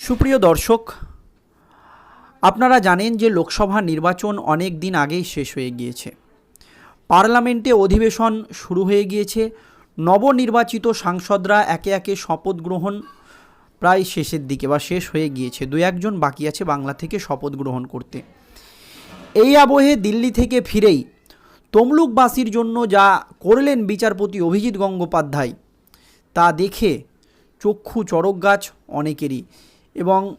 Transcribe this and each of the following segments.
সুপ্রিয় দর্শক, আপনারা জানেন যে লোকসভা নির্বাচন অনেক দিন আগেই শেষ হয়ে গিয়েছে। পার্লামেন্টে অধিবেশন শুরু হয়ে গিয়েছে। নবনির্বাচিত সাংসদরা একে একে শপথ গ্রহণ প্রায় শেষের দিকে বা শেষ হয়ে গিয়েছে। দু একজন বাকি আছে বাংলা থেকে শপথ গ্রহণ করতে। এই আবহে দিল্লি থেকে ফিরেই তমলুকবাসীর জন্য যা করলেন বিচারপতি অভিজিৎ গঙ্গোপাধ্যায়, তা দেখে চক্ষু চড়ক গাছ অনেকেরই। এবং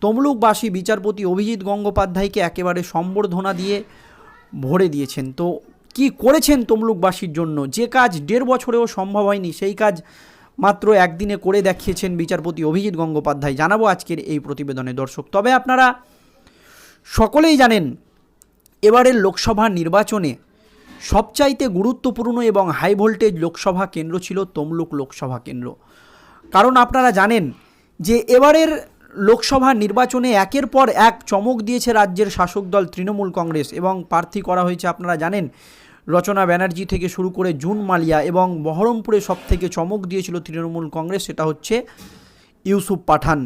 তমলুকবাসী বিচারপতি অভিজিৎ গঙ্গোপাধ্যায়কে একেবারে সম্বর্ধনা দিয়ে ভরে দিয়েছেন। তো কি করেছেন তমলুকবাসীর জন্য? যে কাজ দেড় বছরেও সম্ভব হয়নি, সেই কাজ মাত্র একদিনে করে দেখিয়েছেন বিচারপতি অভিজিৎ গঙ্গোপাধ্যায়। জানাব আজকের এই প্রতিবেদনে, দর্শক। তবে আপনারা সকলেই জানেন, এবারের লোকসভা নির্বাচনে সবচাইতে গুরুত্বপূর্ণ এবং হাই ভোল্টেজ লোকসভা কেন্দ্র ছিল তমলুক লোকসভা কেন্দ্র। কারণ আপনারা জানেন যে এবারের লোকসভা নির্বাচনে একের পর এক চমক দিয়েছে রাজ্যের শাসক দল তৃণমূল কংগ্রেস এবং প্রার্থী করা হয়েছে, আপনারা জানেন, রচনা ব্যানার্জি থেকে শুরু করে জুন মালিয়া এবং বহরমপুরে সব থেকে চমক দিয়েছিল তৃণমূল কংগ্রেস, সেটা হচ্ছে ইউসুফ পাঠান।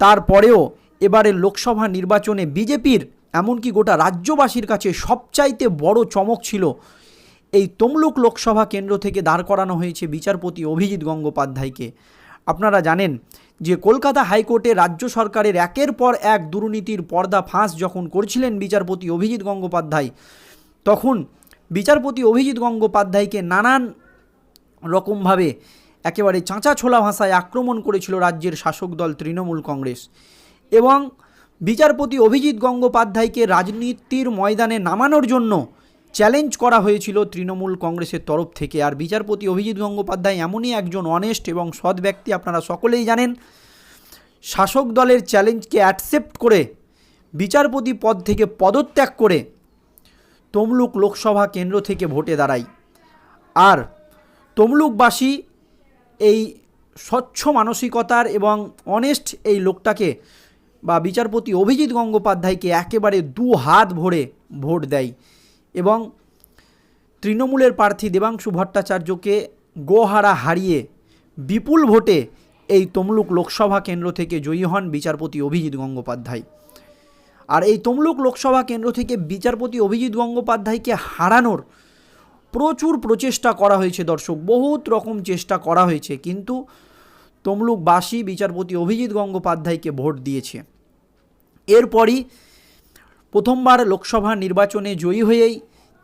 তারপরেও এবারের লোকসভা নির্বাচনে বিজেপির এমনকি গোটা রাজ্যবাসীর কাছে সবচাইতে বড় চমক ছিল এই তমলুক লোকসভা কেন্দ্র থেকে দাঁড় করানো হয়েছে বিচারপতি অভিজিৎ গঙ্গোপাধ্যায়কে। আপনারা জানেন যে কলকাতা হাইকোর্টে রাজ্য সরকারের একের পর এক দুর্নীতির পর্দা ফাঁস যখন করছিলেন বিচারপতি অভিজিৎ গঙ্গোপাধ্যায়, তখন বিচারপতি অভিজিৎ গঙ্গোপাধ্যায়কে নানান রকমভাবে একেবারে চাঁচা ছোলা ভাষায় আক্রমণ করেছিল রাজ্যের শাসক দল তৃণমূল কংগ্রেস এবং বিচারপতি অভিজিৎ গঙ্গোপাধ্যায়কে রাজনীতির ময়দানে নামানোর জন্য চ্যালেঞ্জ করা হয়েছিল তৃণমূল কংগ্রেসের তরফ থেকে। আর বিচারপতি অভিজিৎ গঙ্গোপাধ্যায় এমনই একজন অনেস্ট এবং সৎ ব্যক্তি, আপনারা সকলেই জানেন। শাসক দলের চ্যালেঞ্জকে অ্যাকসেপ্ট করে, বিচারপতি পদ থেকে পদত্যাগ করে তমলুক লোকসভা কেন্দ্র থেকে ভোটে দাঁড়ায়। আর তমলুকবাসী এই স্বচ্ছ মানসিকতার এবং অনেস্ট এই লোকটাকে বা বিচারপতি অভিজিৎ গঙ্গোপাধ্যায়কে একেবারে দু হাত ভরে ভোট দেয়। এবং তৃণমূলের প্রার্থী দেবাংশু ভট্টাচার্যকে গোহারা হারিয়ে বিপুল ভোটে এই তমলুক লোকসভা কেন্দ্র থেকে জয়ী হন বিচারপতি অভিজিৎ গঙ্গোপাধ্যায়। আর এই তমলুক লোকসভা কেন্দ্র থেকে বিচারপতি অভিজিৎ গঙ্গোপাধ্যায়কে হারানোর প্রচুর প্রচেষ্টা করা হয়েছে দর্শক, বহুত রকম চেষ্টা করা হয়েছে, কিন্তু তমলুকবাসী বিচারপতি অভিজিৎ গঙ্গোপাধ্যায়কে ভোট দিয়েছে। এরপরই প্রথমবার লোকসভা নির্বাচনে জয়ী হয়েই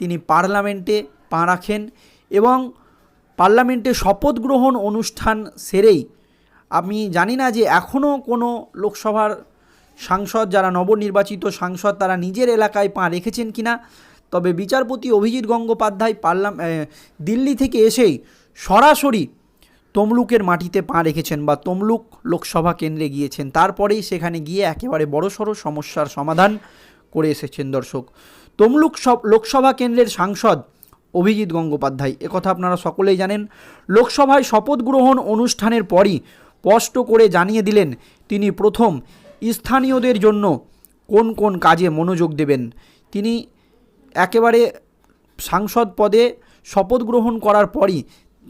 তিনি পার্লামেন্টে পা রাখেন এবং পার্লামেন্টে শপথ গ্রহণ অনুষ্ঠান সেরেই। আমি জানি না যে এখনও কোনো লোকসভার সাংসদ যারা নবনির্বাচিত সাংসদ তারা নিজের এলাকায় পা রেখেছেন কিনা, তবে বিচারপতি অভিজিৎ গঙ্গোপাধ্যায় পার্লাম দিল্লি থেকে এসেই সরাসরি তমলুকের মাটিতে পা রেখেছেন বা তমলুক লোকসভা কেন্দ্রে গিয়েছেন। তারপরেই সেখানে গিয়ে একেবারে বড়সড় সমস্যার সমাধান করে এসেছেন দর্শক। তমলুক লোকসভা কেন্দ্রের সাংসদ অভিজিৎ গঙ্গোপাধ্যায়। একথা আপনারা সকলেই জানেন। লোকসভায় শপথ গ্রহণ অনুষ্ঠানের পরই স্পষ্ট করে জানিয়ে দিলেন, তিনি প্রথম স্থানীয়দের জন্য কোন কোন কাজে মনোযোগ দেবেন। তিনি একেবারে সাংসদ পদে শপথ গ্রহণ করার পরই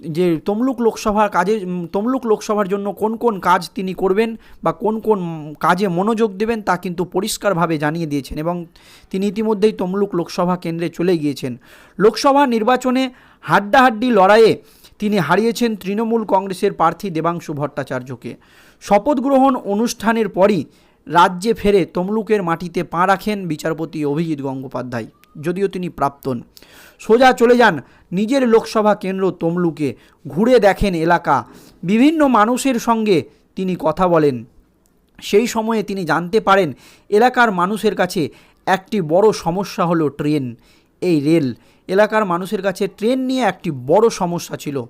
যে তমলুক লোকসভার কাজে তমলুক লোকসভার জন্য কোন কোন কাজ তিনি করবেন বা কোন কোন কাজে মনোযোগ দেবেন তা কিন্তু পরিষ্কারভাবে জানিয়ে দিয়েছেন এবং তিনি ইতিমধ্যেই তমলুক লোকসভা কেন্দ্রে চলে গিয়েছেন। লোকসভা নির্বাচনে হাড্ডাহাড্ডি লড়াইয়ে তিনি হারিয়েছেন তৃণমূল কংগ্রেসের প্রার্থী দেবাংশু ভট্টাচার্যকে। শপথ গ্রহণ অনুষ্ঠানের পরই রাজ্যে ফেরে তমলুকের মাটিতে পা রাখেন বিচারপতি অভিজিৎ গঙ্গোপাধ্যায়। যদিও তিনি প্রাক্তন সোজা চলে যান নিজের লোকসভা কেন্দ্র তমলুকে। ঘুরে দেখেন এলাকা। বিভিন্ন মানুষের সঙ্গে তিনি কথা বলেন। সেই সময়ে তিনি জানতে পারেন এলাকার মানুষের কাছে একটি বড় সমস্যা হলো ট্রেন। এই রেল এলাকার মানুষের কাছে ট্রেন নিয়ে একটি বড় সমস্যা ছিল।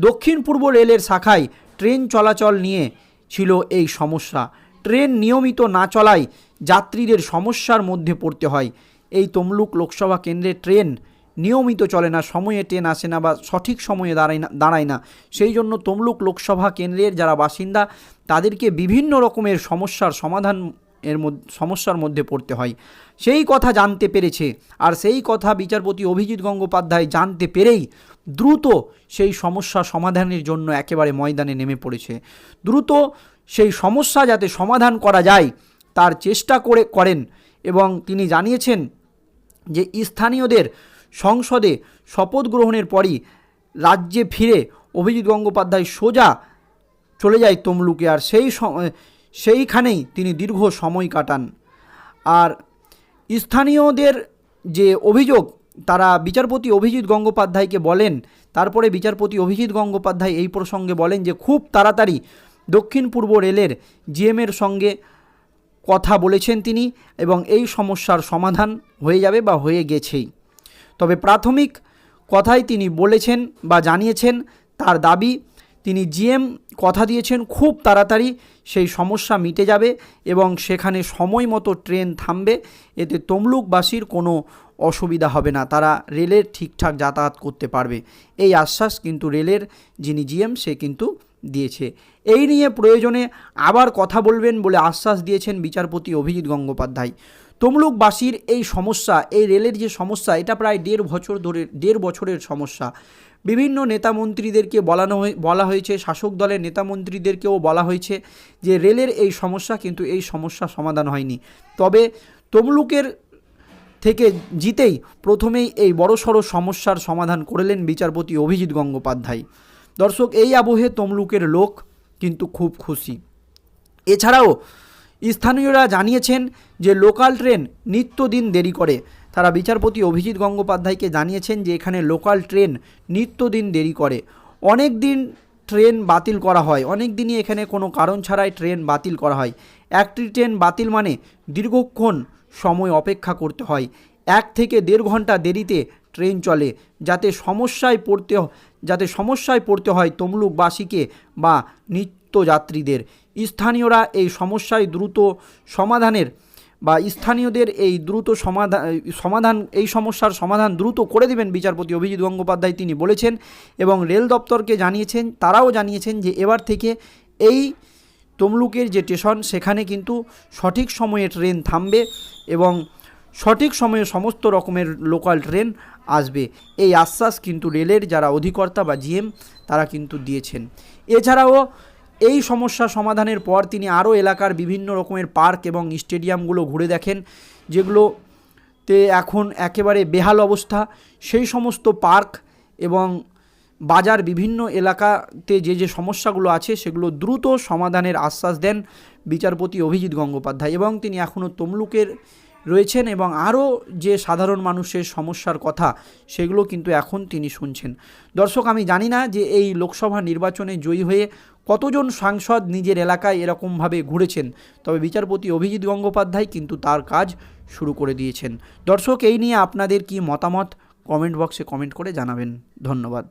দক্ষিণ পূর্ব রেলের শাখায় ট্রেন চলাচল নিয়ে ছিল এই সমস্যা। ট্রেন নিয়মিত না চলায় যাত্রীদের সমস্যার মধ্যে পড়তে হয়। এই তমলুক লোকসভা কেন্দ্রে ট্রেন নিয়মিত চলে না, সময়ে ট্রেন আসে না বা সঠিক সময়ে দাঁড়ায় না দাঁড়ায় না। সেই জন্য তমলুক লোকসভা কেন্দ্রের যারা বাসিন্দা, তাদেরকে বিভিন্ন রকমের সমস্যার সমাধান এর মধ্যে, সমস্যার মধ্যে পড়তে হয়। সেই কথা জানতে পেরেছে আর সেই কথা বিচারপতি অভিজিৎ গঙ্গোপাধ্যায় জানতে পেরেই দ্রুত সেই সমস্যা সমাধানের জন্য একেবারে ময়দানে নেমে পড়েছে। দ্রুত সেই সমস্যা যাতে সমাধান করা যায়, তার চেষ্টা করে করেন এবং তিনি জানিয়েছেন যে স্থানীয়দের সংসদে শপথ গ্রহণের পরই রাজ্যে ফিরে অভিজিৎ গঙ্গোপাধ্যায় সোজা চলে যায় তমলুকে আর সেই সেইখানেই তিনি দীর্ঘ সময় কাটান। আর স্থানীয়দের যে অভিযোগ, তারা বিচারপতি অভিজিৎ গঙ্গোপাধ্যায়কে বলেন, তারপরে বিচারপতি অভিজিৎ গঙ্গোপাধ্যায় এই প্রসঙ্গে বলেন যে, খুব তাড়াতাড়ি দক্ষিণ পূর্ব রেলের জিএমের সঙ্গে কথা বলেছেন তিনি এবং এই সমস্যার সমাধান হয়ে যাবে বা হয়ে গেছেই। তবে প্রাথমিক কথাই তিনি বলেছেন বা জানিয়েছেন, তার দাবি, তিনি জিএম কথা দিয়েছেন, খুব তাড়াতাড়ি সেই সমস্যা মিটে যাবে এবং সেখানে সময় মতো ট্রেন থামবে, এতে তমলুকবাসীর কোনো অসুবিধা হবে না, তারা রেলের ঠিকঠাক যাতায়াত করতে পারবে। এই আশ্বাস কিন্তু রেলের, যিনি জিএম, সে কিন্তু দিয়েছে। এই নিয়ে প্রয়োজনে আবার কথা বলবেন বলে আশ্বাস দিয়েছেন বিচারপতি অভিজিৎ গঙ্গোপাধ্যায়। তমলুকবাসীর এই সমস্যা, এই রেলের যে সমস্যা, এটা প্রায় দেড় বছর ধরে, দেড় বছরের সমস্যা। বিভিন্ন নেতা মন্ত্রীদেরকে বলানো বলা হয়েছে, শাসক দলের নেতা মন্ত্রীদেরকেও বলা হয়েছে যে রেলের এই সমস্যা কিন্তু এই সমস্যা সমাধান হয়নি। তবে তমলুকের থেকে জিতেই প্রথমেই এই বড়সড় সমস্যার সমাধান করলেন বিচারপতি অভিজিৎ গঙ্গোপাধ্যায়। দর্শক, এই আবহে তমলুকের লোক কিন্তু খুব খুশি। এছাড়াও স্থানীয়রা জানিয়েছেন যে লোকাল ট্রেন নিত্যদিন দেরি করে। তারা বিচারপতি অভিজিৎ গঙ্গোপাধ্যায়কে জানিয়েছেন যে এখানে লোকাল ট্রেন নিত্যদিন দেরি করে। অনেক দিন ট্রেন বাতিল করা হয়। অনেক দিনই এখানে কোনো কারণ ছাড়াই ট্রেন বাতিল করা হয়। একটি ট্রেন বাতিল মানে দীর্ঘক্ষণ সময় অপেক্ষা করতে হয়। এক থেকে দেড় ঘণ্টা দেরিতে ট্রেন চলে। যাতে সমস্যায় পড়তে যাতে সমস্যায় পড়তে হয় তমলুকবাসীকে বা নিত্যযাত্রীদের। স্থানীয়রা এই সমস্যায় দ্রুত সমাধানের বা স্থানীয়দের এই দ্রুত সমাধান সমাধান, এই সমস্যার সমাধান দ্রুত করে দেবেন বিচারপতি অভিজিৎ গঙ্গোপাধ্যায়। তিনি বলেছেন এবং রেল দপ্তরকে জানিয়েছেন, তারাও জানিয়েছেন যে এবার থেকে এই তমলুকের যে স্টেশন, সেখানে কিন্তু সঠিক সময়ে ট্রেন থামবে এবং সঠিক সময়ে সমস্ত রকমের লোকাল ট্রেন আসবে। এই আশ্বাস কিন্তু রেলের যারা অধিকর্তা বা জিএম, তারা কিন্তু দিয়েছেন। এছাড়াও এই সমস্যা সমাধানের পর তিনি আরও এলাকার বিভিন্ন রকমের পার্ক এবং স্টেডিয়ামগুলো ঘুরে দেখেন, যেগুলোতে এখন একেবারে বেহাল অবস্থা। সেই সমস্ত পার্ক এবং বাজার বিভিন্ন এলাকাতে যে যে সমস্যাগুলো আছে, সেগুলো দ্রুত সমাধানের আশ্বাস দেন বিচারপতি অভিজিৎ গঙ্গোপাধ্যায় এবং তিনি এখনও তমলুকের রয়েছেন এবং আরও যে সাধারণ মানুষের সমস্যার কথা সেগুলো কিন্তু এখন তিনি শুনছেন। দর্শক, আমি জানি না যে এই লোকসভা নির্বাচনে জয়ী হয়ে কতজন সাংসদ নিজের এলাকায় এরকমভাবে ঘুরেছেন, তবে বিচারপতি অভিজিৎ গঙ্গোপাধ্যায় কিন্তু তার কাজ শুরু করে দিয়েছেন। দর্শক, এই নিয়ে আপনাদের কি মতামত? কমেন্ট বক্সে কমেন্ট করে জানাবেন। ধন্যবাদ।